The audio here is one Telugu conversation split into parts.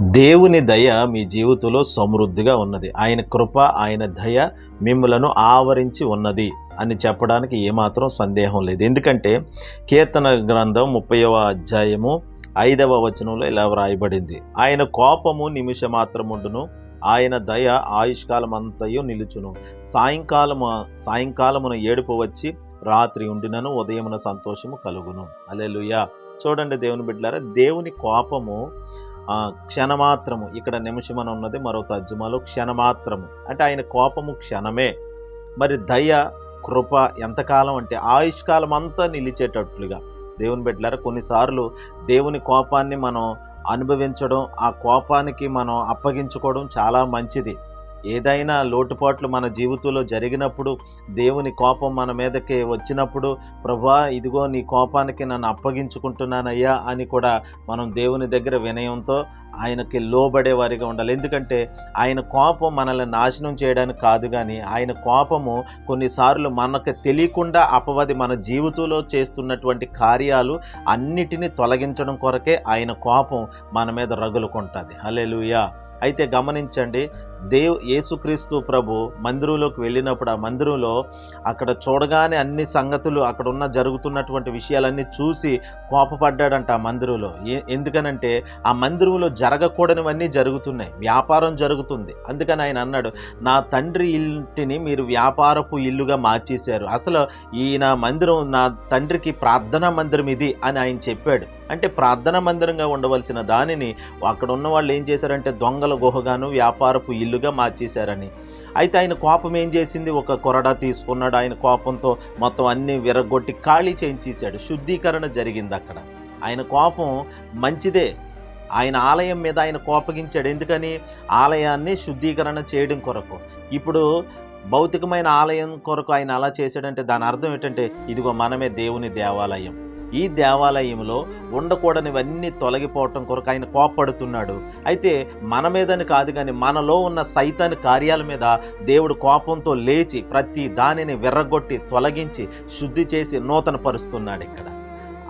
దేవుని దయ మీ జీవితంలో సమృద్ధిగా ఉన్నది. ఆయన కృప ఆయన దయ మిమ్మలను ఆవరించి ఉన్నది అని చెప్పడానికి ఏమాత్రం సందేహం లేదు. ఎందుకంటే కీర్తన గ్రంథం ముప్పైవ అధ్యాయము ఐదవ వచనంలో ఇలా వ్రాయబడింది. ఆయన కోపము నిమిష మాత్రముండును ఆయన దయ ఆయుష్కాలం అంతయు నిలుచును. సాయంకాలము సాయంకాలమున ఏడుపు వచ్చి రాత్రి ఉండినను ఉదయమున సంతోషము కలుగును. అలెలుయా చూడండి దేవుని బిడ్డలారా దేవుని కోపము క్షణమాత్రము. ఇక్కడ నిమిషమని ఉన్నది మరో తర్జుమాలో క్షణమాత్రము. అంటే ఆయన కోపము క్షణమే. మరి దయ కృప ఎంతకాలం అంటే ఆయుష్కాలం అంతా నిలిచేటట్లుగా. దేవుని బిడ్డలారా కొన్నిసార్లు దేవుని కోపాన్ని మనం అనుభవించడం ఆ కోపానికి మనం అప్పగించుకోవడం చాలా మంచిది. ఏదైనా లోటుపాట్లు మన జీవితంలో జరిగినప్పుడు దేవుని కోపం మన మీదకి వచ్చినప్పుడు ప్రభా ఇదిగో నీ కోపానికి నన్ను అప్పగించుకుంటున్నానయ్యా అని కూడా మనం దేవుని దగ్గర వినయంతో ఆయనకి లోబడే వారిగా ఉండాలి. ఎందుకంటే ఆయన కోపం మనల్ని నాశనం చేయడానికి కాదు కానీ ఆయన కోపము కొన్నిసార్లు మనకు తెలియకుండా అపవాది మన జీవితంలో చేస్తున్నటువంటి కార్యాలు అన్నిటినీ తొలగించడం కొరకే ఆయన కోపం మన మీద రగులుకుంటుంది. హల్లెలూయా. అయితే గమనించండి దేవ్ యేసుక్రీస్తు ప్రభు మందిరంలోకి వెళ్ళినప్పుడు ఆ మందిరంలో అక్కడ చూడగానే అన్ని సంగతులు అక్కడ ఉన్న జరుగుతున్నటువంటి విషయాలన్నీ చూసి కోపపడ్డాడంట ఆ మందిరంలో. ఎందుకనంటే ఆ మందిరంలో జరగకూడనివన్నీ జరుగుతున్నాయి. వ్యాపారం జరుగుతుంది. అందుకని ఆయన అన్నాడు నా తండ్రి ఇంటిని మీరు వ్యాపారపు ఇల్లుగా మార్చేశారు. అసలు ఈయన మందిరం నా తండ్రికి ప్రార్థనా మందిరం ఇది అని ఆయన చెప్పాడు. అంటే ప్రార్థన మందిరంగా ఉండవలసిన దానిని అక్కడ ఉన్న వాళ్ళు ఏం చేశారంటే దొంగల గుహగాను వ్యాపారపు ఇల్లుగా మార్చేశారని. అయితే ఆయన కోపం ఏం చేసింది? ఒక కొరడా తీసుకున్నాడు. ఆయన కోపంతో మొత్తం అన్ని విరగొట్టి ఖాళీ చేయించేశాడు. శుద్ధీకరణ జరిగింది అక్కడ. ఆయన కోపం మంచిదే. ఆయన ఆలయం మీద ఆయన కోపగించాడు. ఎందుకని? ఆలయాన్ని శుద్ధీకరణ చేయడం కొరకు. ఇప్పుడు భౌతికమైన ఆలయం కొరకు ఆయన అలా చేశాడంటే దాని అర్థం ఏంటంటే ఇదిగో మనమే దేవుని దేవాలయం. ఈ దేవాలయంలో ఉండకూడనివన్నీ తొలగిపోవటం కొరకు ఆయన కోపడుతున్నాడు అయితే మన మీదని కాదు కానీ మనలో ఉన్న సైతాన్ని కార్యాల మీద దేవుడు కోపంతో లేచి ప్రతి దానిని విర్రగొట్టి తొలగించి శుద్ధి చేసి నూతన పరుస్తున్నాడు ఇక్కడ.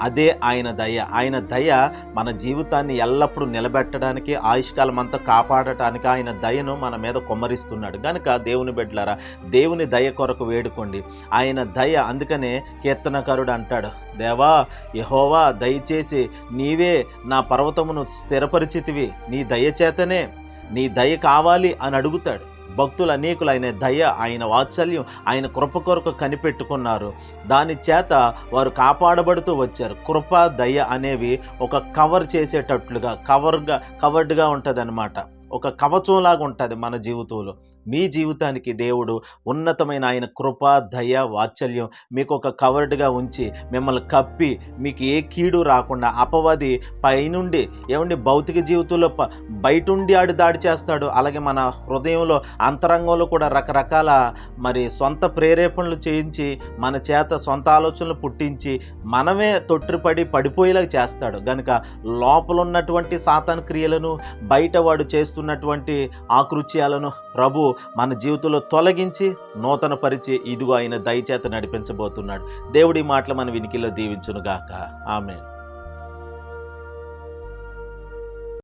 అదే ఆయన దయ. ఆయన దయ మన జీవితాన్ని ఎల్లప్పుడూ నిలబెట్టడానికి ఆయుష్కాలం అంతా కాపాడటానికి ఆయన దయను మన మీద కొమ్మరిస్తున్నాడు. కనుక దేవుని బిడ్డలారా దేవుని దయ కొరకు వేడుకోండి. ఆయన దయ అందుకనే కీర్తనకారుడు అంటాడు దేవా యహోవా దయచేసి నీవే నా పర్వతమును స్థిరపరిచితివి. నీ దయ చేతనే నీ దయ కావాలి అని అడుగుతాడు. భక్తులు అనేకులైన దయ ఆయన వాత్సల్యం ఆయన కృప కొరకు కనిపెట్టుకున్నారు. దాని చేత వారు కాపాడబడుతూ వచ్చారు. కృప దయ అనేవి ఒక కవర్ చేసేటట్లుగా కవర్గా కవర్డ్గా ఉంటుంది ఒక కవచంలాగా ఉంటుంది మన జీవితంలో. మీ జీవితానికి దేవుడు ఉన్నతమైన ఆయన కృప దయ వాత్సల్యం మీకు ఒక కవర్డ్గా ఉంచి మిమ్మల్ని కప్పి మీకు ఏ కీడు రాకుండా అపవాది పైనుండి ఏమండి భౌతిక జీవితంలో బయట బయటుండి ఆడు దాడి చేస్తాడు. అలాగే మన హృదయంలో అంతరంగంలో కూడా రకరకాల మరి సొంత ప్రేరేపణలు చేయించి మన చేత సొంత ఆలోచనలు పుట్టించి మనమే తొట్టిపడి పడిపోయేలా చేస్తాడు. గనుక లోపల ఉన్నటువంటి సాతాన్ క్రియలను బయట వాడు చేస్తూ చేస్తున్నటువంటి ఆకృత్యాలను ప్రభు మన జీవితంలో తొలగించి నూతన పరిచి ఇదిగో ఆయన దయచేత నడిపించబోతున్నాడు. దేవుడి మాటలు మన వినికిలో దీవించునుగాక. ఆమె